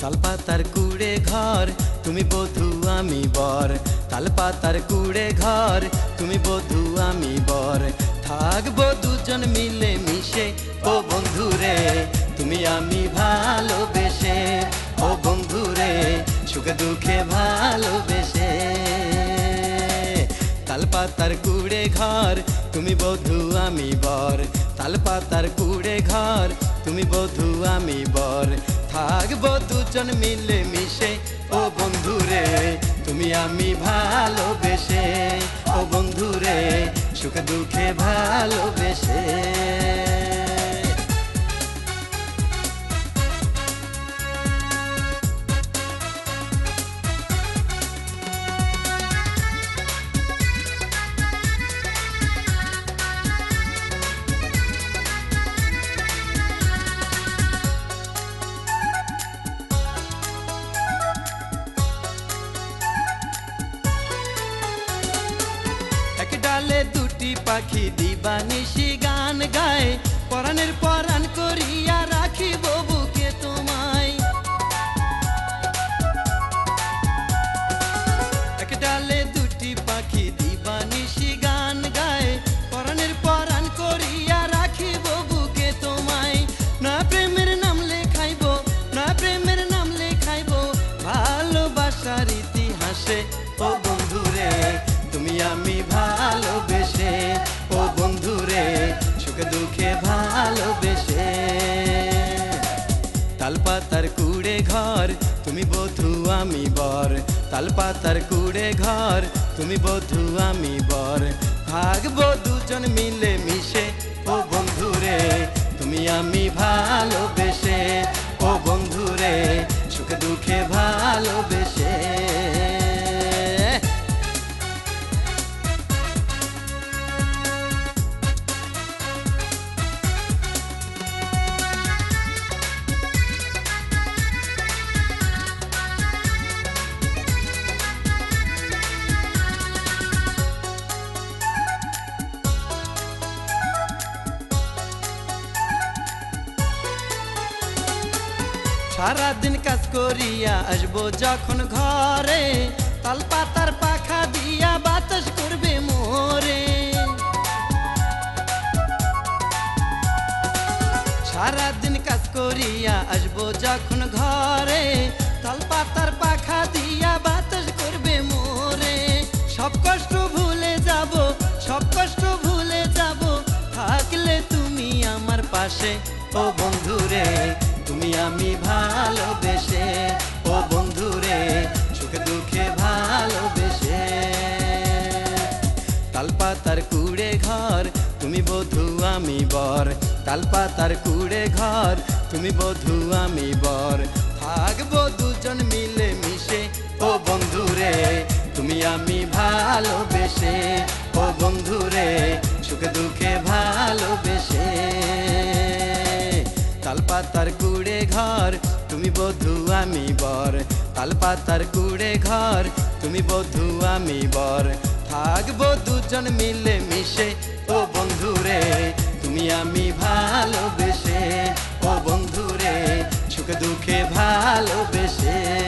পাতার কুড়ে ঘর, তুমি বধু, আমি বর। তাল পাতার কুড়ে ঘর, তুমি বধু, আমি বর। থাকব দুজন মিলে মিশে, ও বন্ধু রে তুমি আমি ভালোবেসে, ও বন্ধু রে সুখে দুঃখে ভালোবেসে। তাল পাতার কুড়ে ঘর, তুমি বধু, আমি বর। তাল পাতার কুড়ে ঘর তুমি বধু, আমি বর। থাকব দুজন মিলে মিশে ও বন্ধু রে তুমি আমি ভালোবেসে। ও বন্ধু রে সুখ দুঃখে ভালোবেসে। এক ডালে দুটি পাখি দিবানিশি গান গায়। পরাণের পরাণ করিয়া রাখিব বুকে তোমায়। এক ডালে দুটি পাখি দিবানিশি গান গায়। করিয়া বুকে তোমায়। না প্রেমের নাম লেখাইব, না প্রেমের নাম লেখাইব। ভালোবাসার ইতিহাসে তালপাতার কুড়ে ঘর, তুমি বধু, আমি বর। তালপাতার কুড়ে ঘর, তুমি বধু, আমি বর। থাকব দুজন মিলে সারাদিন কাজ করিয়া আসব যখন ঘরে। তাল পাতার পাখা দিয়া বাতাস করবে মোরে। সারাদিন কাজ করিয়া আসব যখন ঘরে। তাল পাতার পাখা দিয়া বাতাস করবে মোরে। সব কষ্ট ভুলে যাব, সব কষ্ট ভুলে যাব। থাকলে তুমি আমার পাশে, ও বন্ধু রে তুমি আমি ভালোবেসে, ও বন্ধু রে সুখে দুঃখে ভালোবেসে। তালপাতার কুড়ে ঘর, তুমি বধু, আমি বর। তালপাতার কুড়ে ঘর, তুমি বধু, আমি বর। থাকব দুজন মিলে মিশে, ও বন্ধু রে তুমি আমি ভালোবেসে, ও বন্ধু রে সুখে দুঃখে ভালোবেসে। তালপাতার কুড়ে ঘর, তুমি বধু, আমি বর। তালপাতার কুড়ে ঘর, তুমি বধু, আমি বর। থাকব দুজন মিলে মিশে, ও বন্ধুরে, তুমি আমি ভালোবেসে, ও বন্ধুরে, সুখে দুঃখে ভালোবেসে।